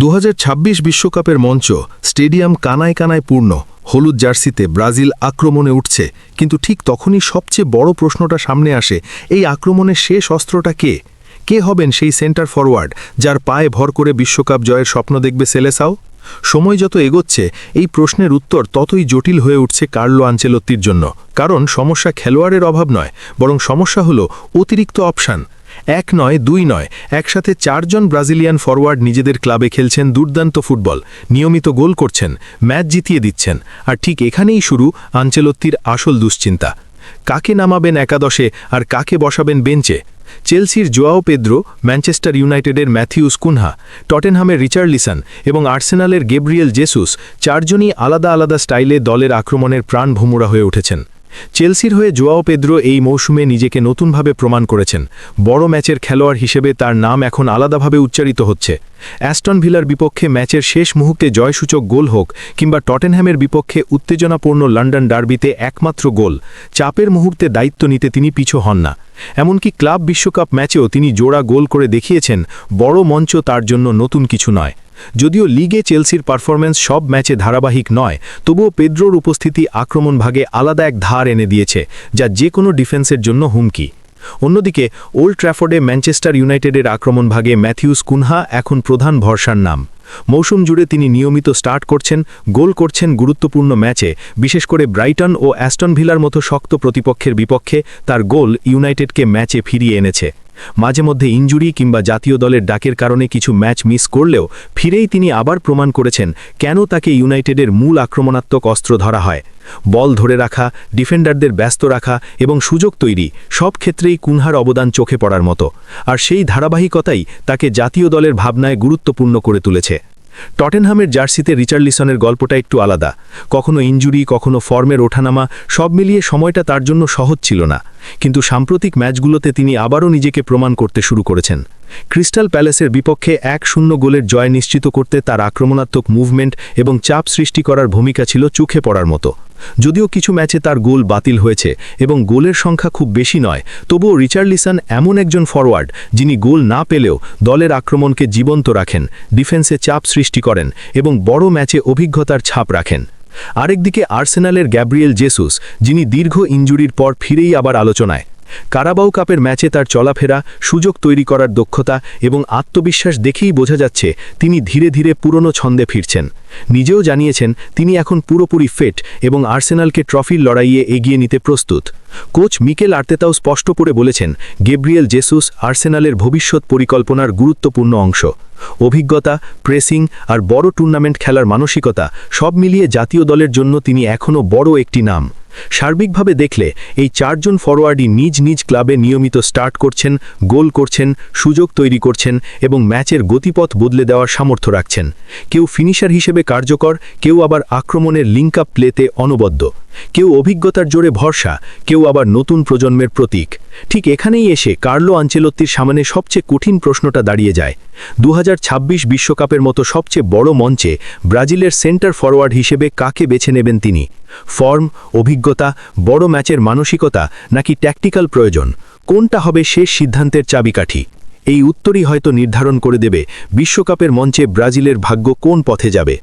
দু বিশ্বকাপের মঞ্চ স্টেডিয়াম কানায় কানায় পূর্ণ। হলুদ জার্সিতে ব্রাজিল আক্রমণে উঠছে। কিন্তু ঠিক তখনই সবচেয়ে বড় প্রশ্নটা সামনে আসে, এই আক্রমণের শেষ অস্ত্রটা কে? কে হবেন সেই সেন্টার ফরওয়ার্ড, যার পায়ে ভর করে বিশ্বকাপ জয়ের স্বপ্ন দেখবে সেলেসাও? সময় যত এগোচ্ছে, এই প্রশ্নের উত্তর ততই জটিল হয়ে উঠছে কার্লো আঞ্চেলত্তির জন্য। কারণ সমস্যা খেলোয়াড়ের অভাব নয়, বরং সমস্যা হলো অতিরিক্ত অপশান। এক নয়, দুই নয়। একসাথে চারজন ব্রাজিলিয়ান ফরওয়ার্ড নিজেদের ক্লাবে খেলছেন দুর্দান্ত ফুটবল। নিয়মিত গোল করছেন, ম্যাচ জিতিয়ে দিচ্ছেন। আর ঠিক এখানেই শুরু আঞ্চেলত্তির আসল দুশ্চিন্তা। কাকে নামাবেন একাদশে আর কাকে বসাবেন বেঞ্চে? চেলসির জোয়াও পেদ্রো, ম্যানচেস্টার ইউনাইটেডের ম্যাথিউস কুনহা, টটেনহামের রিচার্ডলিসন এবং আর্সেনালের গেব্রিয়েল জেসুস চারজনই আলাদা আলাদা স্টাইলে দলের আক্রমণের প্রাণ ভুমুরা হয়ে উঠেছেন। চেলসির হয়ে জোয়াও পেদ্রো এই মৌসুমে নিজেকে নতুনভাবে প্রমাণ করেছেন। বড় ম্যাচের খেলোয়াড় হিসেবে তার নাম এখন আলাদাভাবে উচ্চারিত হচ্ছে। অ্যাস্টন ভিলার বিপক্ষে ম্যাচের শেষ মুহূর্তে জয়সূচক গোল হোক কিংবা টটেনহ্যামের বিপক্ষে উত্তেজনাপূর্ণ লন্ডন ডার্বিতে একমাত্র গোল, চাপের মুহূর্তে দায়িত্ব নিতে তিনি পিছু হন না। এমনকি ক্লাব বিশ্বকাপ ম্যাচেও তিনি জোড়া গোল করে দেখিয়েছেন, বড় মঞ্চ তার জন্য নতুন কিছু নয়। যদিও লিগে চেলসির পারফরম্যান্স সব ম্যাচে ধারাবাহিক নয়, তবুও পেদ্রোর উপস্থিতি আক্রমণ ভাগে আলাদা এক ধার এনে দিয়েছে, যা যে কোনো ডিফেন্সের জন্য হুমকি। অন্যদিকে, ওল্ড ট্র্যাফোর্ডে ম্যানচেস্টার ইউনাইটেডের আক্রমণ ভাগে ম্যাথিউস কুনহা এখন প্রধান ভরসার নাম। মৌসুম জুড়ে তিনি নিয়মিত স্টার্ট করছেন, গোল করছেন গুরুত্বপূর্ণ ম্যাচে, বিশেষ করে ব্রাইটন ও অ্যাস্টন ভিলার মতো শক্ত প্রতিপক্ষের বিপক্ষে তার গোল ইউনাইটেডকে ম্যাচে ফিরিয়ে এনেছে। মাঝে মধ্যে ইঞ্জুরি কিংবা জাতীয় দলের ডাকের কারণে কিছু ম্যাচ মিস করলেও ফিরেই তিনি আবার প্রমাণ করেছেন কেন তাকে ইউনাইটেডের মূল আক্রমণাত্মক অস্ত্র ধরা হয়। বল ধরে রাখা, ডিফেন্ডারদের ব্যস্ত রাখা এবং সুযোগ তৈরি সব ক্ষেত্রেই কুনহার অবদান চোখে পড়ার মতো। আর সেই ধারাবাহিকতাই তাকে জাতীয় দলের ভাবনায় গুরুত্বপূর্ণ করে তুলেছে। টটেনহামের জার্সিতে রিচার্লিসনের গল্পটা একটু আলাদা। কখনো ইঞ্জুরি, কখনো ফর্মের ওঠানামা সব মিলিয়ে সময়টা তার জন্য সহজ ছিল না। কিন্তু সাম্প্রতিক ম্যাচগুলোতে তিনি আবারও নিজেকে প্রমাণ করতে শুরু করেছেন। ক্রিস্টাল প্যালেসের বিপক্ষে এক শূন্য গোলের জয় নিশ্চিত করতে তার আক্রমণাত্মক মুভমেন্ট এবং চাপ সৃষ্টি করার ভূমিকা ছিল চোখে পড়ার মতো। যদিও কিছু ম্যাচে তার গোল বাতিল হয়েছে এবং গোলের সংখ্যা খুব বেশি নয়, তবুও রিচার্লিসন এমন একজন ফরওয়ার্ড যিনি গোল না পেলেও দলের আক্রমণকে জীবন্ত রাখেন, ডিফেন্সে চাপ সৃষ্টি করেন এবং বড় ম্যাচে অভিজ্ঞতার ছাপ রাখেন। আরেকদিকে আর্সেনালের গ্যাব্রিয়েল জেসুস যিনি দীর্ঘ ইঞ্জুরির পর ফিরেই আবার আলোচনায়। কারাবাও কাপের ম্যাচে তার চলাফেরা, সুযোগ তৈরি করার দক্ষতা এবং আত্মবিশ্বাস দেখেই বোঝা যাচ্ছে তিনি ধীরে ধীরে পুরনো ছন্দে ফিরছেন। নিজেও জানিয়েছেন তিনি এখন পুরোপুরি ফিট এবং আর্সেনালকে ট্রফির লড়াইয়ে এগিয়ে নিতে প্রস্তুত। কোচ মিকেল আর্তেতাও স্পষ্ট করে বলেছেন, গেব্রিয়েল জেসুস আর্সেনালের ভবিষ্যৎ পরিকল্পনার গুরুত্বপূর্ণ অংশ। অভিজ্ঞতা, প্রেসিং আর বড় টুর্নামেন্ট খেলার মানসিকতা সব মিলিয়ে জাতীয় দলের জন্য তিনি এখনও বড় একটি নাম। সার্বিকভাবে দেখলে, এই চারজন ফরোয়ার্ডই নিজ নিজ ক্লাবে নিয়মিত স্টার্ট করছেন, গোল করছেন, সুযোগ তৈরি করছেন এবং ম্যাচের গতিপথ বদলে দেওয়ার সামর্থ্য রাখছেন। কেউ ফিনিশার হিসেবে কার্যকর, কেউ আবার আক্রমণের লিঙ্ক আপ প্লেতে অনবদ্য। কেউ অভিজ্ঞতার জোরে ভরসা, কেউ আবার নতুন প্রজন্মের প্রতীক। ঠিক এখানেই এসে কার্লো আঞ্চেলত্তির সামনে সবচেয়ে কঠিন প্রশ্নটা দাঁড়িয়ে যায়। দু বিশ্বকাপের মতো সবচেয়ে বড় মঞ্চে ব্রাজিলের সেন্টার ফরওয়ার্ড হিসেবে কাকে বেছে নেবেন তিনি? ফর্ম, অভিজ্ঞতা, বড় ম্যাচের মানসিকতা নাকি ট্যাকটিক্যাল প্রয়োজন? কোনটা হবে শেষ সিদ্ধান্তের চাবিকাঠি? এই উত্তরই হয়তো নির্ধারণ করে দেবে বিশ্বকাপের মঞ্চে ব্রাজিলের ভাগ্য কোন পথে যাবে।